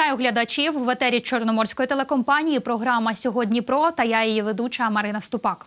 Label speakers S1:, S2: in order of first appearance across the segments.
S1: Вітаю глядачів в етері Чорноморської телекомпанії. Програма сьогодні про та я її ведуча Марина Ступак.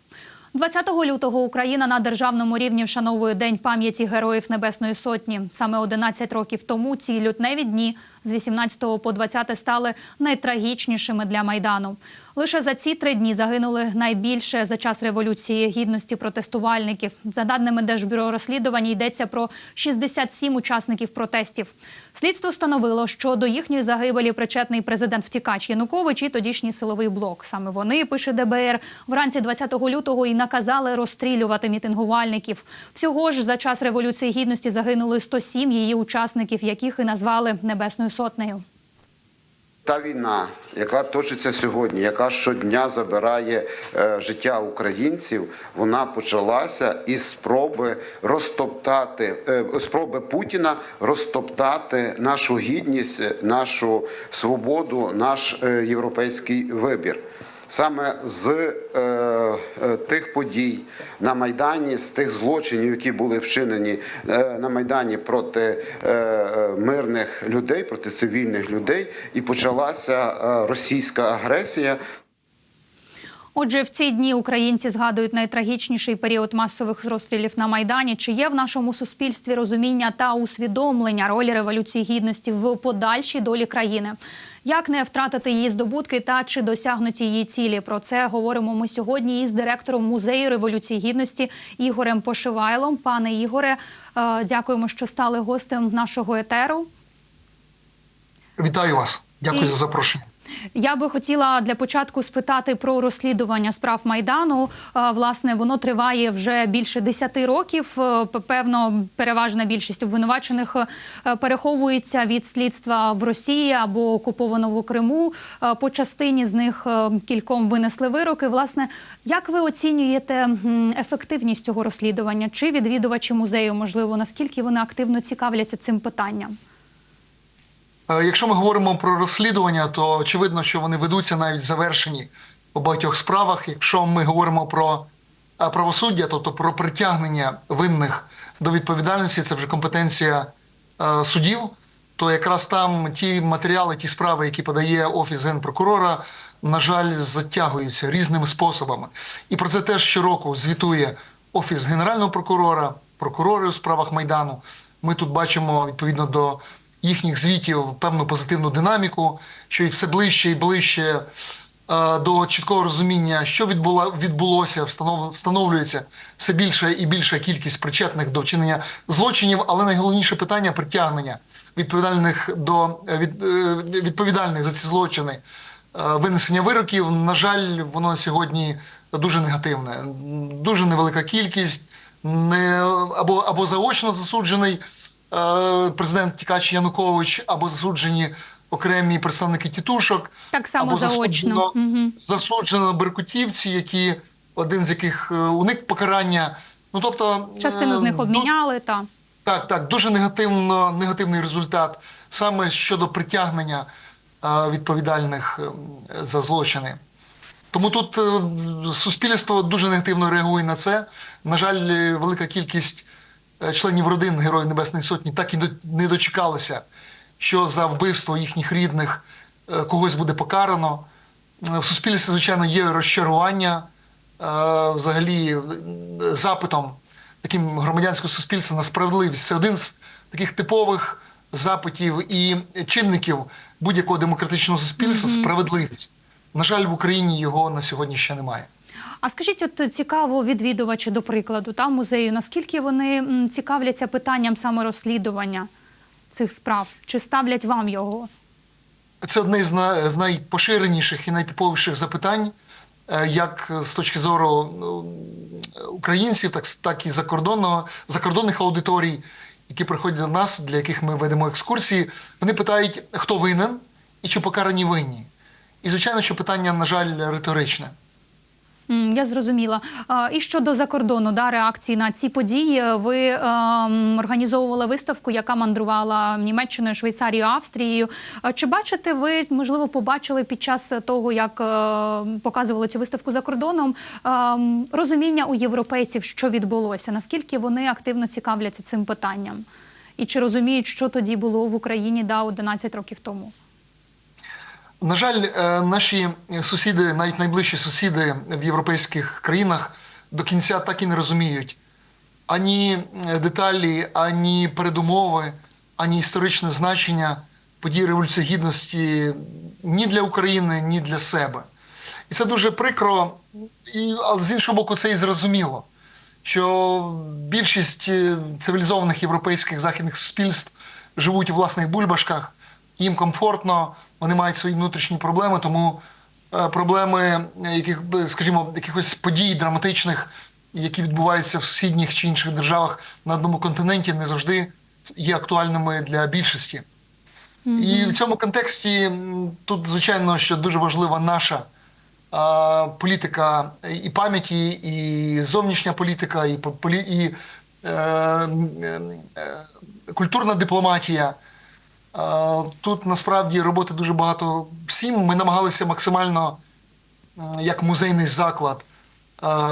S1: 20 лютого Україна на державному рівні вшановує День пам'яті героїв Небесної Сотні. Саме 11 років тому ці лютневі дні з 18 по 20 стали найтрагічнішими для майдану. Лише за ці три дні загинули найбільше за час революції гідності протестувальників. За даними Держбюро розслідувань, йдеться про 67 учасників протестів. Слідство встановило, що до їхньої загибелі причетний президент втікач Янукович і тодішній силовий блок. Саме вони пише ДБР вранці 20 лютого і наказали розстрілювати мітингувальників. Всього ж за час революції гідності загинули 107 її учасників, яких і назвали Небесною сотнею.
S2: Та війна, яка точиться сьогодні, яка щодня забирає е, життя українців, вона почалася із спроби розтоптати е, спроби Путіна розтоптати нашу гідність, нашу свободу, наш е, європейський вибір. Саме з е, е, тих подій на майдані, з тих злочинів, які були вчинені е, на майдані проти е, мирних людей, проти цивільних людей, і почалася е, російська агресія.
S1: Отже, в ці дні українці згадують найтрагічніший період масових розстрілів на майдані. Чи є в нашому суспільстві розуміння та усвідомлення ролі революції гідності в подальшій долі країни? Як не втратити її здобутки та чи досягнуті її цілі? Про це говоримо ми сьогодні із директором музею революції гідності Ігорем Пошивайлом. Пане Ігоре, е, дякуємо, що стали гостем нашого етеру.
S3: Вітаю вас. Дякую
S1: І-
S3: за запрошення.
S1: Я би хотіла для початку спитати про розслідування справ майдану. Е, Власне, воно триває вже більше 10 років. Е, Певно, переважна більшість обвинувачених е, переховується від слідства в Росії або окупованому Криму. По частині з них кільком винесли вироки. Власне, як ви оцінюєте ефективність цього розслідування? Чи відвідувачі музею, можливо, наскільки вони активно цікавляться цим питанням?
S3: Е, Якщо ми говоримо про розслідування, то очевидно, що вони ведуться навіть завершені у багатьох справах. Якщо ми говоримо про е, правосуддя, тобто про притягнення винних до відповідальності, це вже компетенція е, судів. То якраз там ті матеріали, ті справи, які подає офіс генпрокурора, на жаль, затягуються різними способами. І про це теж щороку звітує офіс генерального прокурора, прокурори у справах майдану. Ми тут бачимо відповідно до їхніх звітів певну позитивну динаміку, що і все ближче і ближче е, до чіткого розуміння, що відбула, відбулося, встанов, встановлюється все більша і більша кількість причетних до вчинення злочинів, але найголовніше питання притягнення відповідальних до е, від, е, відповідальних за ці злочини. Винесення вироків, на жаль, воно сьогодні дуже негативне. Дуже невелика кількість, не або, або заочно засуджений президент Тікач Янукович, або засуджені окремі представники тітушок.
S1: Так само
S3: або
S1: заочно.
S3: засуджено,
S1: Угу.
S3: засуджено беркутівці, які один з яких е, уник покарання. Ну тобто
S1: Частину з
S3: е,
S1: них
S3: ну,
S1: обміняли та.
S3: так, так, дуже негативно, негативний результат саме щодо притягнення е, відповідальних е, за злочини. Тому тут е, суспільство дуже негативно реагує на це. На жаль, е, велика кількість е, членів родин Героїв Небесної Сотні так і не дочекалися, що за вбивство їхніх рідних е, когось буде покарано. Е, В суспільстві, звичайно, є розчарування е, взагалі е, запитом таким громадянського суспільства на справедливість. Це один з таких типових запитів і чинників будь-якого демократичного суспільства справедливість. На жаль, в Україні його на сьогодні ще немає.
S1: А скажіть, от цікаво відвідувачі, до прикладу, та музею, наскільки вони цікавляться питанням саме розслідування цих справ? Чи ставлять вам його?
S3: Це одне з, на, з найпоширеніших і найтиповіших запитань, е, як з точки зору ну, українців, так і закордонного, закордонних аудиторій, які приходять до нас, для яких ми ведемо екскурсії. Вони питають, хто винен і чи покарані винні. І звичайно, що питання, на жаль, риторичне.
S1: Я зрозуміла. І щодо закордону, да, реакції на ці події, ви ем, організовували виставку, яка мандрувала Німеччиною, Швейцарією, Австрією. Чи бачите ви, можливо, побачили під час того, як е, показували цю виставку за кордоном, ем, розуміння у європейців, що відбулося? Наскільки вони активно цікавляться цим питанням? І чи розуміють, що тоді було в Україні да, 11 років тому?
S3: На жаль, е, наші сусіди, навіть найближчі сусіди в європейських країнах, до кінця так і не розуміють ані е, деталі, ані передумови, ані історичне значення подій Революції Гідності ні для України, ні для себе. І це дуже прикро, і, але з іншого боку, це і зрозуміло, що більшість е, цивілізованих європейських західних суспільств живуть у власних бульбашках, їм комфортно, вони мають свої внутрішні проблеми, тому е, проблеми е, яких, би, скажімо, якихось подій драматичних, які відбуваються в сусідніх чи інших державах на одному континенті, не завжди є актуальними для більшості. І в цьому контексті тут, звичайно, що дуже важлива наша а, політика і пам'яті, і зовнішня політика, і, по- полі, і е, е, культурна дипломатія. Тут насправді роботи дуже багато всім. Ми намагалися максимально, як музейний заклад,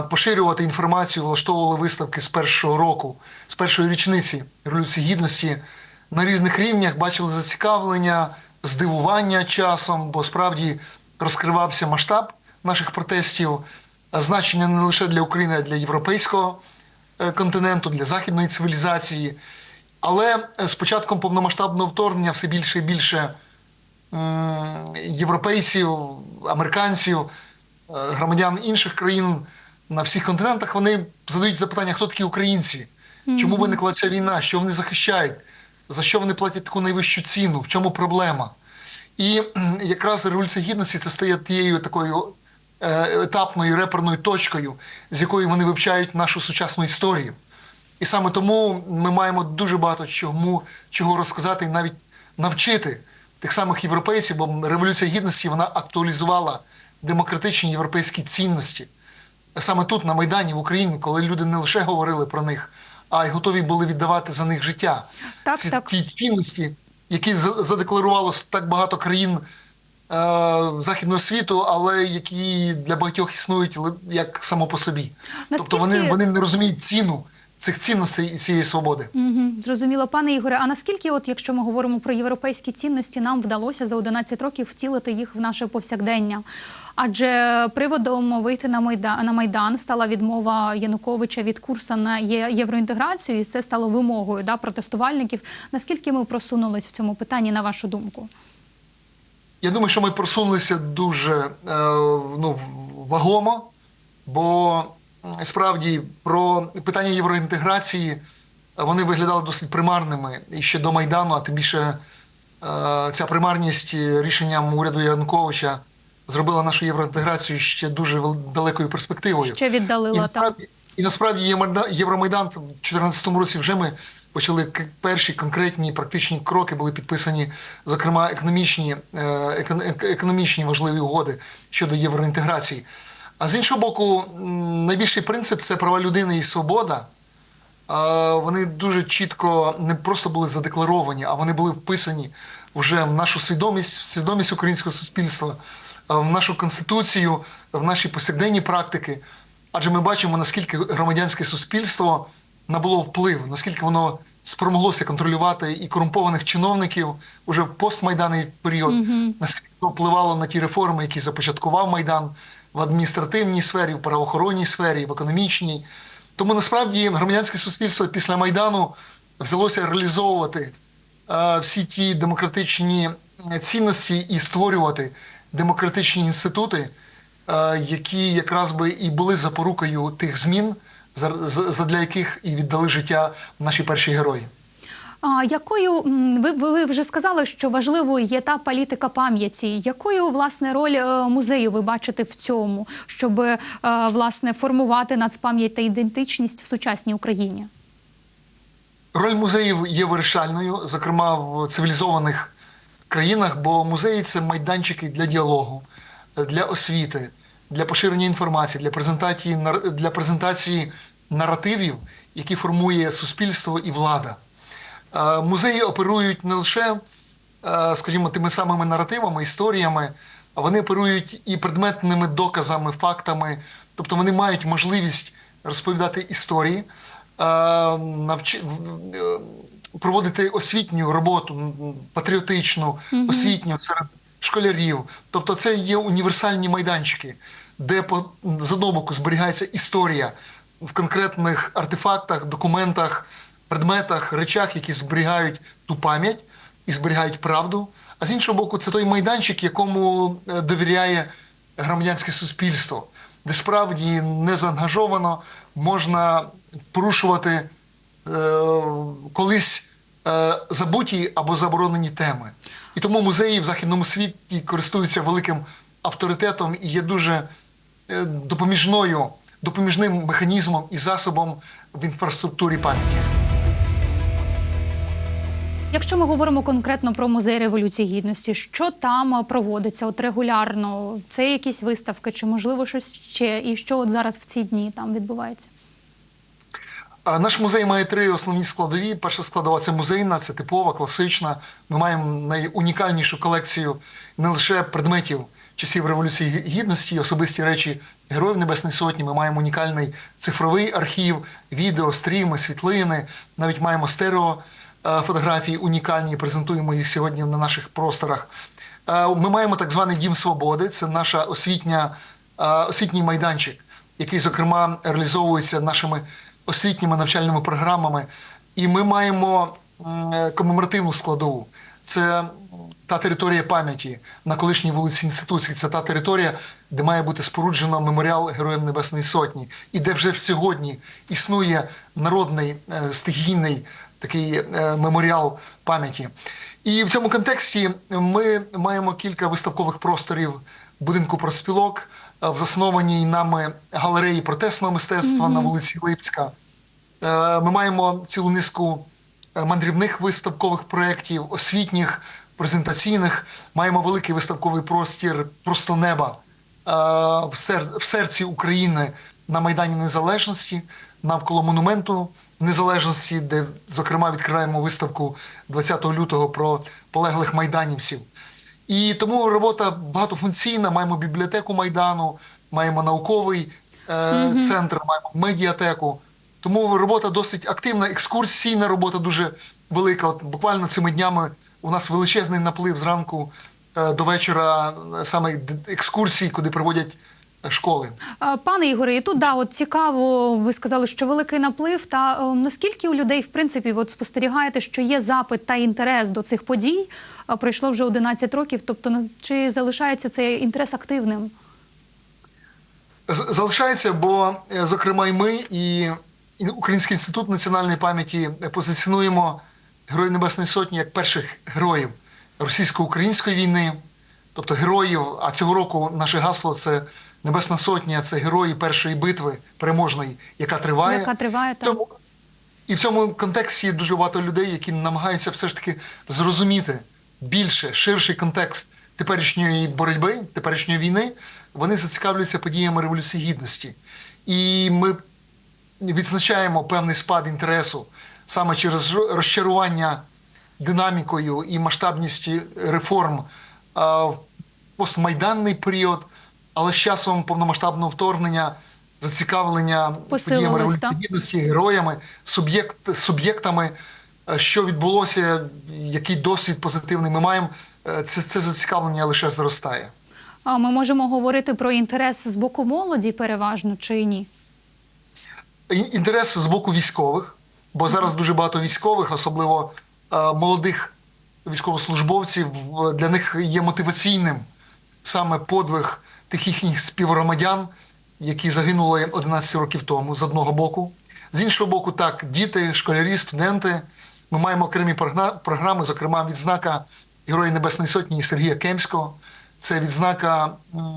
S3: поширювати інформацію, влаштовували виставки з першого року, з першої річниці Революції Гідності на різних рівнях, бачили зацікавлення, здивування часом, бо справді розкривався масштаб наших протестів, значення не лише для України, а й для європейського е, континенту, для західної цивілізації. Але е, з початком повномасштабного вторгнення все більше і більше європейців, американців, е, громадян інших країн на всіх континентах вони задають запитання, хто такі українці, чому виникла ця війна, що вони захищають, за що вони платять таку найвищу ціну, в чому проблема. І якраз Революція Гідності це стає тією такою е, етапною реперною точкою, з якої вони вивчають нашу сучасну історію. І саме тому ми маємо дуже багато чому, чого розказати і навіть навчити тих самих європейців, бо Революція Гідності вона актуалізувала демократичні європейські цінності. Саме тут, на Майдані, в Україні, коли люди не лише говорили про них, а й готові були віддавати за них життя.
S1: Так,
S3: Ці
S1: так.
S3: ті цінності, які за- задекларувало так багато країн е, західного світу, але які для багатьох існують як само по собі. Тобто вони, вони не розуміють ціну цих цінностей і цієї свободи.
S1: Угу, зрозуміло, пане Ігоре. А наскільки, от якщо ми говоримо про європейські цінності, нам вдалося за 11 років втілити їх в наше повсякдення? Адже приводом вийти на майдан на майдан стала відмова Януковича від курсу на євроінтеграцію, і це стало вимогою да, протестувальників. Наскільки ми просунулись в цьому питанні, на вашу думку?
S3: Я думаю, що ми просунулися дуже е, ну, вагомо, бо справді про питання євроінтеграції е, вони виглядали досить примарними і ще до Майдану, а тим більше е, ця примарність рішенням уряду Януковича зробила нашу євроінтеграцію ще дуже далекою перспективою.
S1: Ще
S3: І
S1: віддалила там.
S3: і насправді Євромайдан- в 2014 році вже ми почали перші конкретні практичні кроки були підписані, зокрема, економічні, е, екон- ек- економічні важливі угоди щодо євроінтеграції. А з іншого боку, найбільший принцип це права людини і свобода. Вони дуже чітко не просто були задекларовані, а вони були вписані вже в нашу свідомість, в свідомість українського суспільства, в нашу конституцію, в наші повсякденні практики. Адже ми бачимо, наскільки громадянське суспільство набуло вплив, наскільки воно спромоглося контролювати і корумпованих чиновників уже в постмайданний період, наскільки воно впливало на ті реформи, які започаткував Майдан в адміністративній сфері, в правоохоронній сфері, в економічній. Тому насправді громадянське суспільство після Майдану взялося реалізовувати е, всі ті демократичні цінності і створювати демократичні інститути, е, які якраз би і були запорукою тих змін, за- за- задля яких і віддали життя наші перші герої.
S1: А якою ви, ви вже сказали, що важливою є та політика пам'яті? Якою власне роль е, музею ви бачите в цьому, щоб е, власне формувати нацпам'ять та ідентичність в сучасній Україні?
S3: Роль музеїв є вирішальною, зокрема в цивілізованих країнах, бо музеї це майданчики для діалогу, для освіти, для поширення інформації, для презентації для презентації наративів, які формує суспільство і влада. Музеї оперують не лише, скажімо, тими самими наративами, історіями, а вони оперують і предметними доказами, фактами, тобто вони мають можливість розповідати історії, проводити освітню роботу, патріотичну, освітню серед школярів. Тобто, це є універсальні майданчики, де по з одного боку зберігається історія в конкретних артефактах, документах, предметах, речах, які зберігають ту пам'ять і зберігають правду. А з іншого боку, це той майданчик, якому е, довіряє громадянське суспільство, де справді не заангажовано можна порушувати е, колись е, забуті або заборонені теми. І тому музеї в західному світі користуються великим авторитетом і є дуже е, допоміжною, допоміжним механізмом і засобом в інфраструктурі пам'яті.
S1: Якщо ми говоримо конкретно про музей революції гідності, що там е, проводиться от регулярно? Це якісь виставки, чи можливо щось ще? І що от зараз в ці дні там відбувається?
S3: Наш музей має три основні складові. Перша складова це музейна, це типова, класична. Ми маємо найунікальнішу колекцію не лише предметів часів Революції Гідності, особисті речі Героїв Небесної Сотні. Ми маємо унікальний цифровий архів, відео, стріми, світлини. Навіть маємо стерео фотографії унікальні, презентуємо їх сьогодні на наших просторах. Е, Ми маємо так званий Дім Свободи, це наша освітня, е, освітній майданчик, який, зокрема, реалізовується нашими освітніми навчальними програмами. І ми маємо е, комеморативну складову. Це та територія пам'яті на колишній вулиці Інституції. Це та територія, де має бути споруджено меморіал Героям Небесної Сотні, і де вже сьогодні існує народний е, стихійний такий е, меморіал пам'яті. І в цьому контексті ми маємо кілька виставкових просторів будинку проспілок е, в заснованій нами галереї протестного мистецтва на вулиці Липська. Е, Ми маємо цілу низку мандрівних виставкових проєктів, освітніх, презентаційних. Маємо великий виставковий простір просто неба в серці України на Майдані Незалежності, навколо монументу Незалежності, де, зокрема, відкриваємо виставку 20 лютого про полеглих майданівців. І тому робота багатофункційна. Маємо бібліотеку Майдану, маємо науковий е, центр, маємо медіатеку. Тому робота досить активна, екскурсійна робота дуже велика. От буквально цими днями у нас величезний наплив зранку е, до вечора е, саме екскурсій, куди проводять е, школи.
S1: Пане Ігоре, і тут да, от цікаво, ви сказали, що великий наплив. Та е, наскільки у людей, в принципі, от спостерігаєте, що є запит та інтерес до цих подій? Пройшло вже 11 років. Тобто, чи залишається цей інтерес активним?
S3: Залишається, бо, е, зокрема, і ми, і і Український інститут національної пам'яті е, позиціонуємо Героїв Небесної Сотні як перших героїв російсько-української війни, тобто героїв. А цього року наше гасло це Небесна Сотня, це герої першої битви переможної, яка триває.
S1: Яка триває там?
S3: Тому, і в цьому контексті є дуже багато людей, які намагаються все ж таки зрозуміти більше, ширший контекст теперішньої боротьби, теперішньої війни. Вони зацікавлюються подіями Революції Гідності. І ми відзначаємо певний спад інтересу саме через розчарування динамікою і масштабністю реформ в постмайданний період, але з часом повномасштабного вторгнення, зацікавлення подіями? Революції Гідності, героями, суб'єкт, суб'єктами, е, що відбулося, який досвід позитивний ми маємо, е, це, це зацікавлення лише зростає.
S1: А ми можемо говорити про інтерес з боку молоді переважно чи ні?
S3: Інтерес з боку військових, бо зараз дуже багато військових, особливо е, молодих військовослужбовців, для них є мотиваційним саме подвиг тих їхніх співгромадян, які загинули 11 років тому, з одного боку. З іншого боку, так, діти, школярі, студенти. Ми маємо окремі програми, зокрема, відзнака Героя Небесної Сотні Сергія Кемського. Це відзнака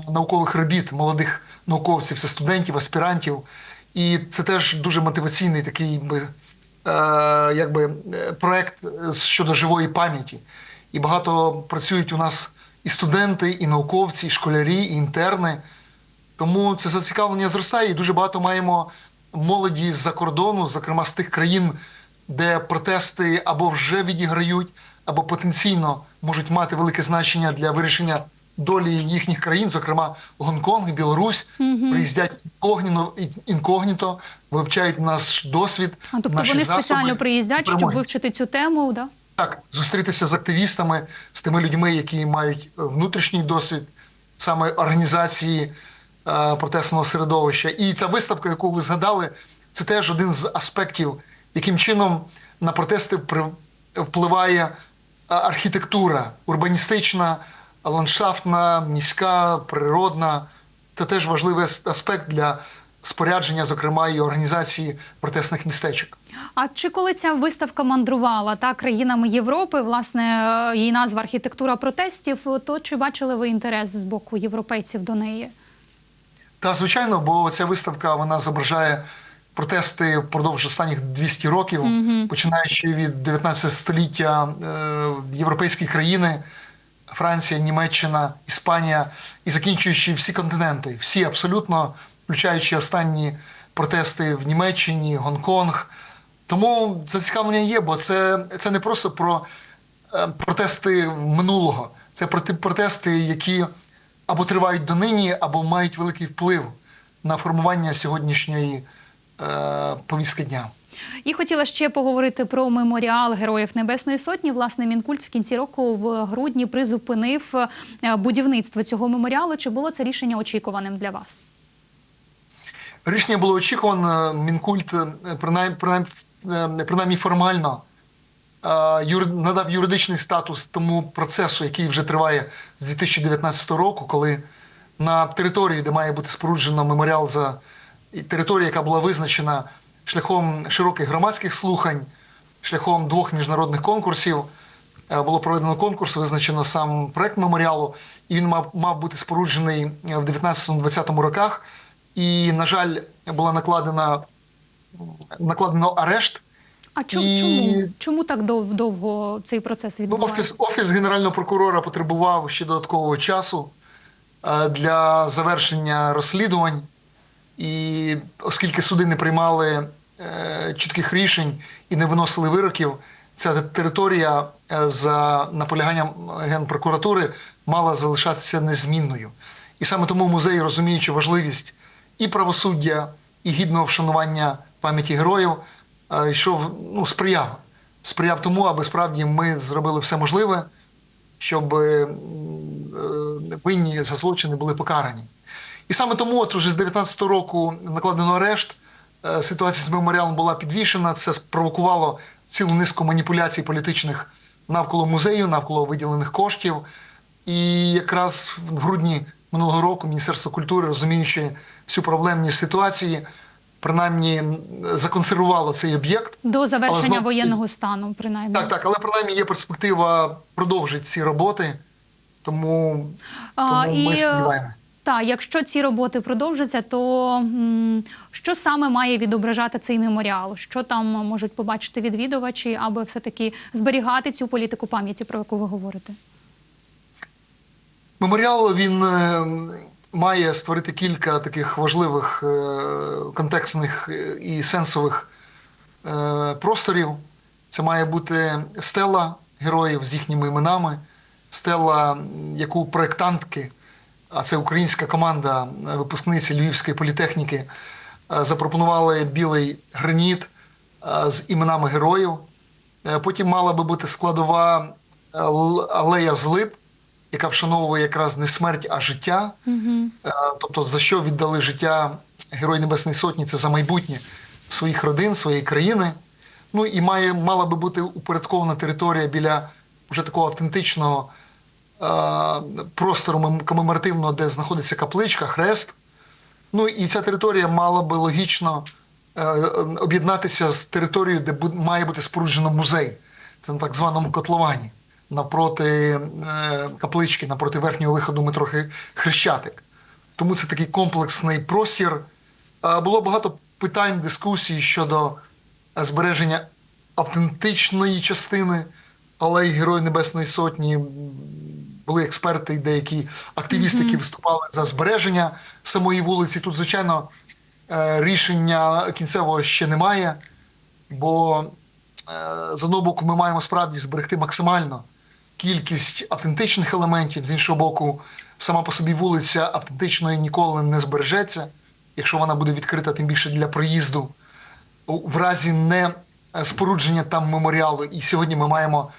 S3: наукових робіт молодих науковців, це студентів, аспірантів. І це теж дуже мотиваційний такий би, е, якби, е, проект е, щодо живої пам'яті. І багато працюють у нас і студенти, і науковці, і школярі, і інтерни. Тому це зацікавлення зростає, і дуже багато маємо молоді з-за кордону, зокрема з тих країн, де протести або вже відіграють, або потенційно можуть мати велике значення для вирішення долі їхніх країн, зокрема Гонконг, Білорусь, приїздять інкогніно, інкогніто, вивчають наш досвід.
S1: А тобто
S3: наші
S1: вони
S3: засоби
S1: спеціально приїздять, щоб вивчити цю тему, да?
S3: Так, зустрітися з активістами, з тими людьми, які мають е, внутрішній досвід саме організації е, протестного середовища. І ця виставка, яку ви згадали, це теж один з аспектів, яким чином на протести впливає е, архітектура урбаністична, ландшафтна, міська, природна. Це теж важливий аспект для спорядження, зокрема, і організації протестних містечок.
S1: А чи коли ця виставка мандрувала та країнами Європи, власне, е, її назва архітектура протестів, то чи бачили ви інтерес з боку європейців до неї?
S3: Та звичайно, бо ця виставка вона зображає протести впродовж останніх 200 років, починаючи від 19 століття е, європейські країни, Франція, Німеччина, Іспанія, і закінчуючи всі континенти, всі абсолютно, включаючи останні протести в Німеччині, Гонконг. Тому зацікавлення є, бо це, це не просто про е, протести минулого, це проти протести, які або тривають донині, або мають великий вплив на формування сьогоднішньої е, повістки дня.
S1: І хотіла ще поговорити про меморіал Героїв Небесної Сотні. Власне, Мінкульт в кінці року в грудні призупинив е, будівництво цього меморіалу. Чи було це рішення очікуваним для вас?
S3: Рішення було очікувано. Мінкульт е, принаймні, принаймні, е, принаймні формально е, надав юридичний статус тому процесу, який вже триває з 2019 року, коли на території, де має бути споруджено меморіал за територія, яка була визначена шляхом широких громадських слухань, шляхом двох міжнародних конкурсів. Було проведено конкурс, визначено сам проект меморіалу, і він мав, мав бути споруджений в 19-20 роках. І, на жаль, була накладена накладено арешт.
S1: А чому,
S3: І-
S1: чому? чому так дов- довго цей процес
S3: Ну,
S1: відбувається?
S3: офіс, офіс генерального прокурора потребував ще додаткового часу е, для завершення розслідувань. І оскільки суди не приймали е, чітких рішень і не виносили вироків, ця територія е, за наполяганням генпрокуратури мала залишатися незмінною. І саме тому музей, розуміючи важливість і правосуддя, і гідного вшанування пам'яті героїв, е, йшов, ну, сприяв. Сприяв тому, аби справді ми зробили все можливе, щоб е, е, винні за злочини були покарані. І саме тому, от уже з 19-го року накладено арешт, ситуація з меморіалом була підвішена. Це спровокувало цілу низку маніпуляцій політичних навколо музею, навколо виділених коштів. І якраз в грудні минулого року Міністерство культури, розуміючи всю проблемність ситуації, принаймні законсервувало цей об'єкт.
S1: До завершення
S3: знов-
S1: воєнного стану, принаймні.
S3: Так, так, але принаймні є перспектива продовжити ці роботи, тому,
S1: А,
S3: тому
S1: і, е,
S3: сподіваємося.
S1: Так, якщо ці роботи продовжаться, то м, що саме має відображати цей меморіал? Що там можуть побачити відвідувачі, аби все-таки зберігати цю політику пам'яті, про яку ви говорите?
S3: Меморіал він е, має створити кілька таких важливих е, контекстних е, і сенсових просторів. Це має бути стела героїв з їхніми іменами, стела, яку проєктантки, а це українська команда випускниці Львівської політехніки, запропонували білий граніт з іменами героїв. Потім мала би бути складова алея з лип, яка вшановує якраз не смерть, а життя.
S1: Угу.
S3: Тобто, за що віддали життя Герої Небесної Сотні, це за майбутнє своїх родин, своєї країни. Ну і має, мала би бути упорядкована територія біля вже такого автентичного е, простору мем- комеморативного, де знаходиться капличка, хрест. Ну і ця територія мала би логічно е, об'єднатися з територією, де має бути споруджено музей. Це на так званому котловані, напроти е, каплички, напроти верхнього виходу метро Хрещатик. Тому це такий комплексний простір. Е, Було багато питань, дискусій щодо збереження автентичної частини алеї Герої Небесної Сотні. Були експерти і деякі активісти, які виступали за збереження самої вулиці. Тут, звичайно, е, рішення кінцевого ще немає, бо з одного боку ми маємо справді зберегти максимально кількість автентичних елементів, з іншого боку, сама по собі вулиця автентичної ніколи не збережеться, якщо вона буде відкрита тим більше для проїзду. В разі не е, спорудження там меморіалу. І сьогодні ми маємо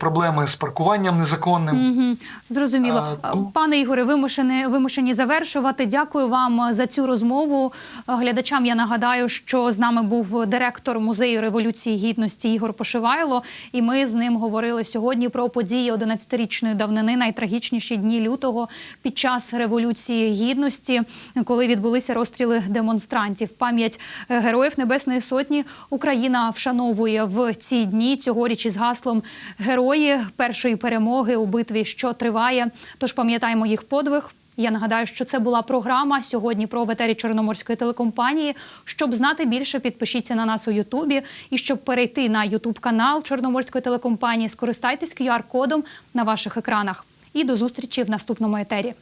S3: проблеми з паркуванням незаконним.
S1: Мгм. Зрозуміло.
S3: А,
S1: Пане Ігоре, вимушені, вимушені завершувати. Дякую вам за цю розмову. Глядачам я нагадаю, що з нами був директор музею революції гідності Ігор Пошивайло, і ми з ним говорили сьогодні про події 11-річної давнини, найтрагічніші дні лютого під час революції гідності, коли відбулися розстріли демонстрантів. Пам'ять е, героїв Небесної Сотні Україна вшановує в ці дні цьогоріч із гаслом Герої першої перемоги у битві, що триває. Тож пам'ятаємо їх подвиг. Я нагадаю, що це була програма сьогодні про ветері Чорноморської телекомпанії. Щоб знати більше, підпишіться на нас у Ютубі. І щоб перейти на Ютуб канал Чорноморської телекомпанії, скористайтесь QR-кодом на ваших екранах. І до зустрічі в наступному етері.